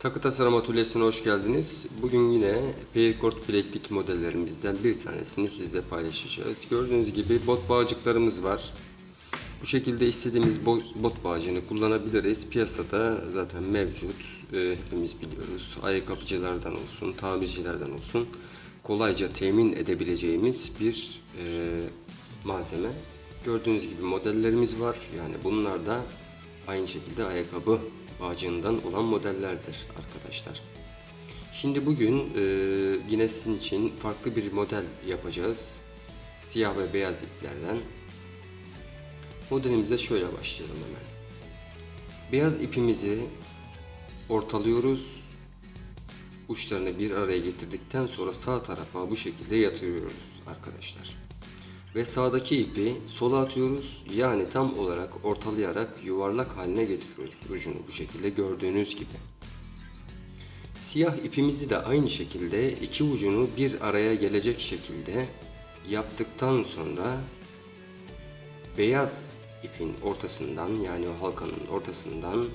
Takı tasarım atölyesine hoş geldiniz. Bugün yine Paircord bileklik modellerimizden bir tanesini sizle paylaşacağız. Gördüğünüz gibi bot bağcıklarımız var. Bu şekilde istediğimiz bo- bot bağcığını kullanabiliriz. Piyasada zaten mevcut. Ee, hepimiz biliyoruz. Ayakkabıcılardan olsun, tamircilerden olsun kolayca temin edebileceğimiz bir e, malzeme. Gördüğünüz gibi modellerimiz var. Yani bunlar da aynı şekilde ayakkabı bağcığından olan modellerdir arkadaşlar. Şimdi bugün e, yine sizin için farklı bir model yapacağız. Siyah ve beyaz iplerden. Modelimize şöyle başlayalım hemen. Beyaz ipimizi ortalıyoruz. Uçlarını bir araya getirdikten sonra sağ tarafa bu şekilde yatırıyoruz arkadaşlar. Ve sağdaki ipi sola atıyoruz. Yani tam olarak ortalayarak yuvarlak haline getiriyoruz ucunu bu şekilde gördüğünüz gibi. Siyah ipimizi de aynı şekilde iki ucunu bir araya gelecek şekilde yaptıktan sonra beyaz ipin ortasından yani o halkanın ortasından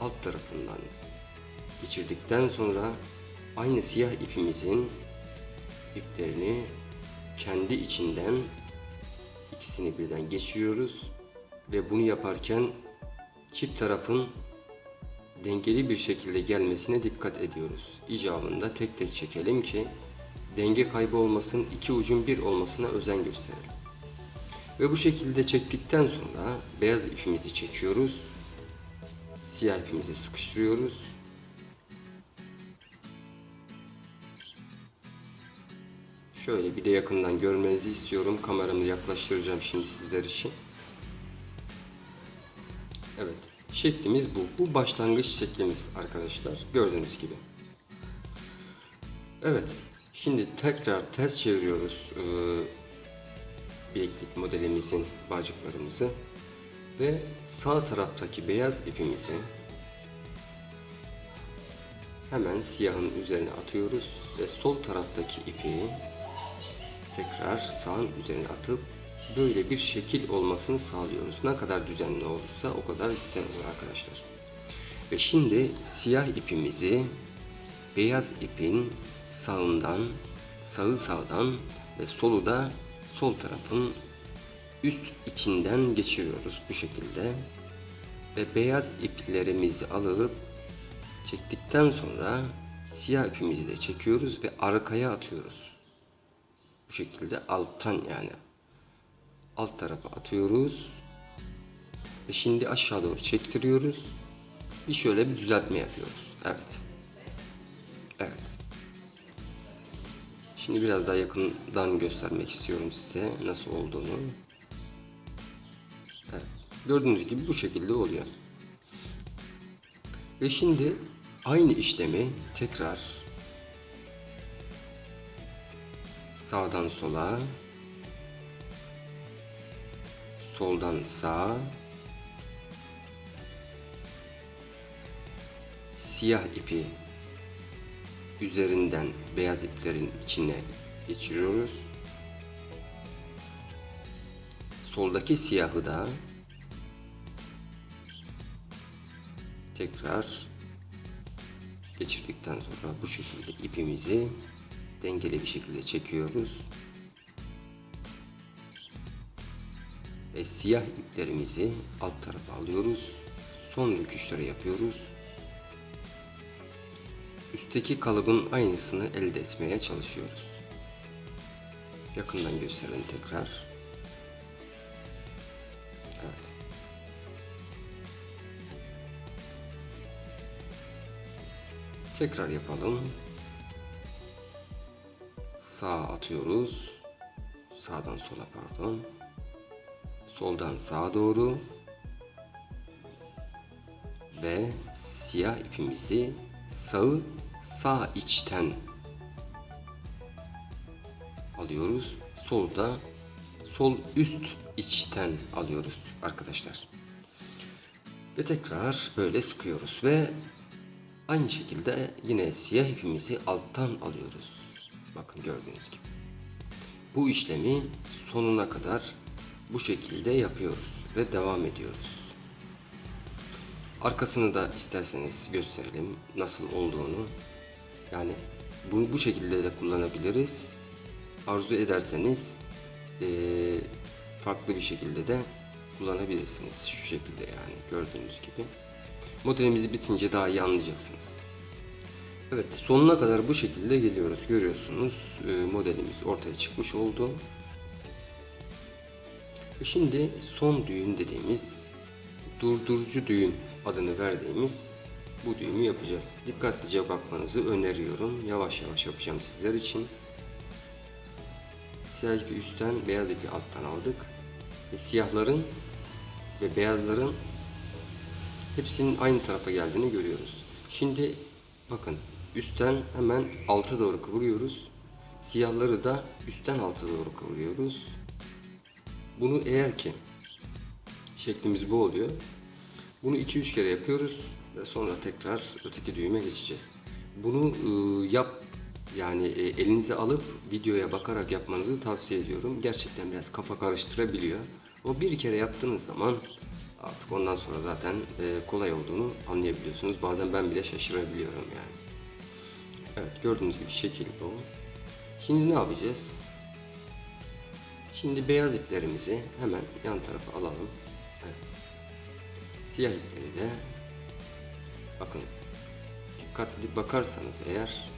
alt tarafından geçirdikten sonra aynı siyah ipimizin iplerini kendi içinden ikisini birden geçiriyoruz ve bunu yaparken çift tarafın dengeli bir şekilde gelmesine dikkat ediyoruz. İcabında tek tek çekelim ki denge kaybı olmasın, iki ucun bir olmasına özen gösterelim. Ve bu şekilde çektikten sonra beyaz ipimizi çekiyoruz. Siyah ipimizi sıkıştırıyoruz. Şöyle bir de yakından görmenizi istiyorum. Kameramı yaklaştıracağım şimdi sizler için. Evet. Şeklimiz bu. Bu başlangıç şeklimiz arkadaşlar. Gördüğünüz gibi. Evet. Şimdi tekrar ters çeviriyoruz. Ee, bileklik modelimizin bağcıklarımızı. Ve sağ taraftaki beyaz ipimizi hemen siyahın üzerine atıyoruz. Ve sol taraftaki ipi tekrar sağın üzerine atıp böyle bir şekil olmasını sağlıyoruz. Ne kadar düzenli olursa o kadar güzel olur arkadaşlar. Ve şimdi siyah ipimizi beyaz ipin sağından, sağı sağdan ve solu da sol tarafın üst içinden geçiriyoruz bu şekilde. Ve beyaz iplerimizi alıp çektikten sonra siyah ipimizi de çekiyoruz ve arkaya atıyoruz. Bu şekilde alttan yani alt tarafa atıyoruz. Ve şimdi aşağı doğru çektiriyoruz. Bir şöyle bir düzeltme yapıyoruz. Evet. Evet. Şimdi biraz daha yakından göstermek istiyorum size nasıl olduğunu. Evet. Gördüğünüz gibi bu şekilde oluyor. Ve şimdi aynı işlemi tekrar sağdan sola soldan sağa siyah ipi üzerinden beyaz iplerin içine geçiriyoruz. Soldaki siyahı da tekrar geçirdikten sonra bu şekilde ipimizi dengeli bir şekilde çekiyoruz. Ve siyah iplerimizi alt tarafa alıyoruz. Son rüküşleri yapıyoruz. Üstteki kalıbın aynısını elde etmeye çalışıyoruz. Yakından gösterelim tekrar. Evet. Tekrar yapalım. Sağa atıyoruz. Sağdan sola pardon. Soldan sağa doğru. Ve siyah ipimizi sağı sağ içten alıyoruz. Solda sol üst içten alıyoruz arkadaşlar. Ve tekrar böyle sıkıyoruz ve aynı şekilde yine siyah ipimizi alttan alıyoruz. Bakın gördüğünüz gibi. Bu işlemi sonuna kadar bu şekilde yapıyoruz ve devam ediyoruz. Arkasını da isterseniz gösterelim nasıl olduğunu. Yani bunu bu şekilde de kullanabiliriz. Arzu ederseniz farklı bir şekilde de kullanabilirsiniz. Şu şekilde yani gördüğünüz gibi. Modelimizi bitince daha iyi anlayacaksınız. Evet sonuna kadar bu şekilde geliyoruz. Görüyorsunuz e, modelimiz ortaya çıkmış oldu. Ve şimdi son düğüm dediğimiz durdurucu düğüm adını verdiğimiz bu düğümü yapacağız. Dikkatlice bakmanızı öneriyorum. Yavaş yavaş yapacağım sizler için. Siyah ipi üstten, beyaz ipi alttan aldık. Ve siyahların ve beyazların hepsinin aynı tarafa geldiğini görüyoruz. Şimdi bakın üstten hemen alta doğru kıvırıyoruz. Siyahları da üstten alta doğru kıvırıyoruz. Bunu eğer ki şeklimiz bu oluyor. Bunu 2-3 kere yapıyoruz ve sonra tekrar öteki düğüme geçeceğiz. Bunu ıı, yap yani e, elinize alıp videoya bakarak yapmanızı tavsiye ediyorum. Gerçekten biraz kafa karıştırabiliyor. O bir kere yaptığınız zaman artık ondan sonra zaten e, kolay olduğunu anlayabiliyorsunuz. Bazen ben bile şaşırabiliyorum yani. Evet gördüğünüz gibi şekil bu. Şimdi ne yapacağız? Şimdi beyaz iplerimizi hemen yan tarafa alalım. Evet. Siyah ipleri de bakın dikkatli bakarsanız eğer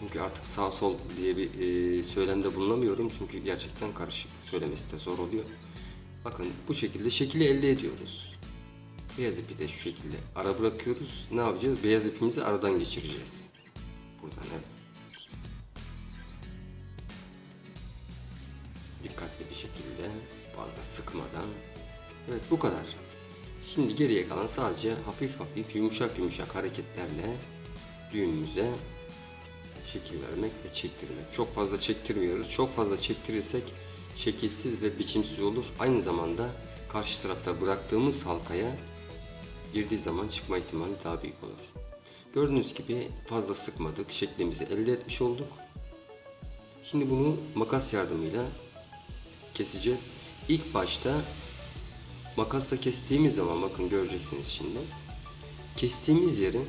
çünkü artık sağ sol diye bir e, söylemde bulunamıyorum çünkü gerçekten karışık söylemesi de zor oluyor. Bakın bu şekilde şekli elde ediyoruz. Beyaz ipi de şu şekilde ara bırakıyoruz. Ne yapacağız? Beyaz ipimizi aradan geçireceğiz. Buradan evet. dikkatli bir şekilde fazla sıkmadan. Evet bu kadar. Şimdi geriye kalan sadece hafif hafif yumuşak yumuşak hareketlerle düğümümüze şekil vermek ve çektirmek. Çok fazla çektirmiyoruz. Çok fazla çektirirsek şekilsiz ve biçimsiz olur. Aynı zamanda karşı tarafta bıraktığımız halkaya girdiği zaman çıkma ihtimali daha büyük olur gördüğünüz gibi fazla sıkmadık şeklimizi elde etmiş olduk Şimdi bunu makas yardımıyla keseceğiz. İlk başta makasla kestiğimiz zaman bakın göreceksiniz şimdi. Kestiğimiz yerin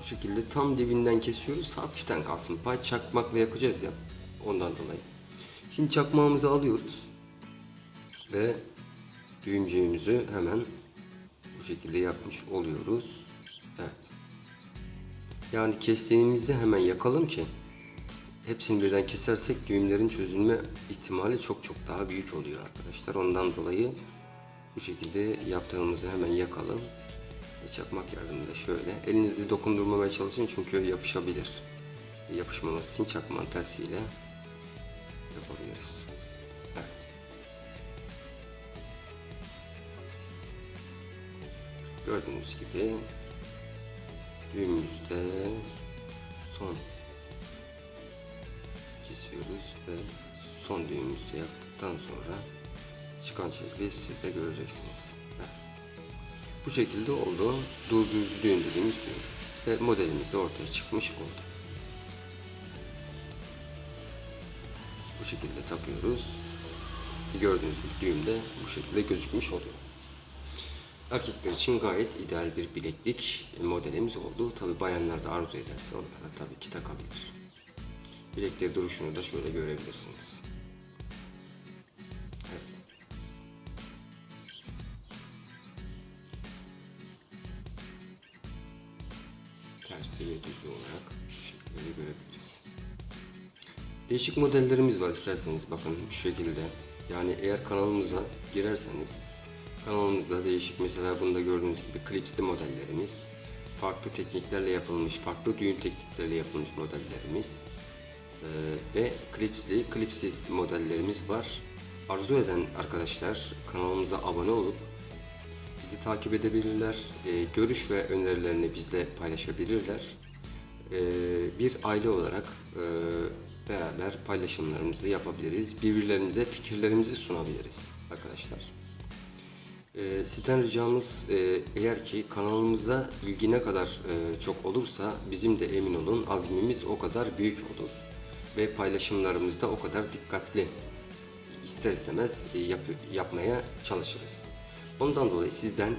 bu şekilde tam dibinden kesiyoruz. Hafiften kalsın. Pay çakmakla yakacağız ya. Ondan dolayı. Şimdi çakmağımızı alıyoruz. Ve düğümcüğümüzü hemen bu şekilde yapmış oluyoruz. Evet. Yani kestiğimizi hemen yakalım ki hepsini birden kesersek düğümlerin çözülme ihtimali çok çok daha büyük oluyor arkadaşlar. Ondan dolayı bu şekilde yaptığımızı hemen yakalım. Ve çakmak yardımıyla şöyle. Elinizi dokundurmamaya çalışın çünkü yapışabilir. Yapışmaması için çakmağın tersiyle yapabiliriz. Evet. Gördüğünüz gibi düğümümüzde son kesiyoruz ve son düğümümüzü yaptıktan sonra çıkan şekli siz de göreceksiniz. Bu şekilde oldu. Durdurucu düğüm dediğimiz düğüm. Ve modelimiz de ortaya çıkmış oldu. Bu şekilde takıyoruz. Gördüğünüz gibi düğüm de bu şekilde gözükmüş oluyor. Erkekler için gayet ideal bir bileklik modelimiz oldu. Tabi bayanlar da arzu ederse onlara tabii ki takabilir. Bilekleri duruşunu da şöyle görebilirsiniz. Evet. Tersi ve düzü olarak bu şekilde görebiliriz. Değişik modellerimiz var isterseniz bakın şu şekilde. Yani eğer kanalımıza girerseniz kanalımızda değişik mesela bunda gördüğünüz gibi klipsli modellerimiz farklı tekniklerle yapılmış, farklı düğüm teknikleriyle yapılmış modellerimiz ee, ve klipsli, klipsiz modellerimiz var. Arzu eden arkadaşlar kanalımıza abone olup bizi takip edebilirler. Ee, görüş ve önerilerini bizle paylaşabilirler. Ee, bir aile olarak e, beraber paylaşımlarımızı yapabiliriz. Birbirlerimize fikirlerimizi sunabiliriz arkadaşlar. Ee, sizden ricamız e, eğer ki kanalımıza ilgi ne kadar e, çok olursa bizim de emin olun azmimiz o kadar büyük olur ve paylaşımlarımızda o kadar dikkatli ister istemez e, yap, yapmaya çalışırız. Ondan dolayı sizden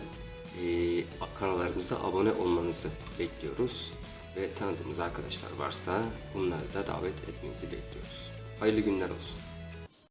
e, e, kanallarımıza abone olmanızı bekliyoruz. Ve tanıdığımız arkadaşlar varsa bunları da davet etmenizi bekliyoruz. Hayırlı günler olsun.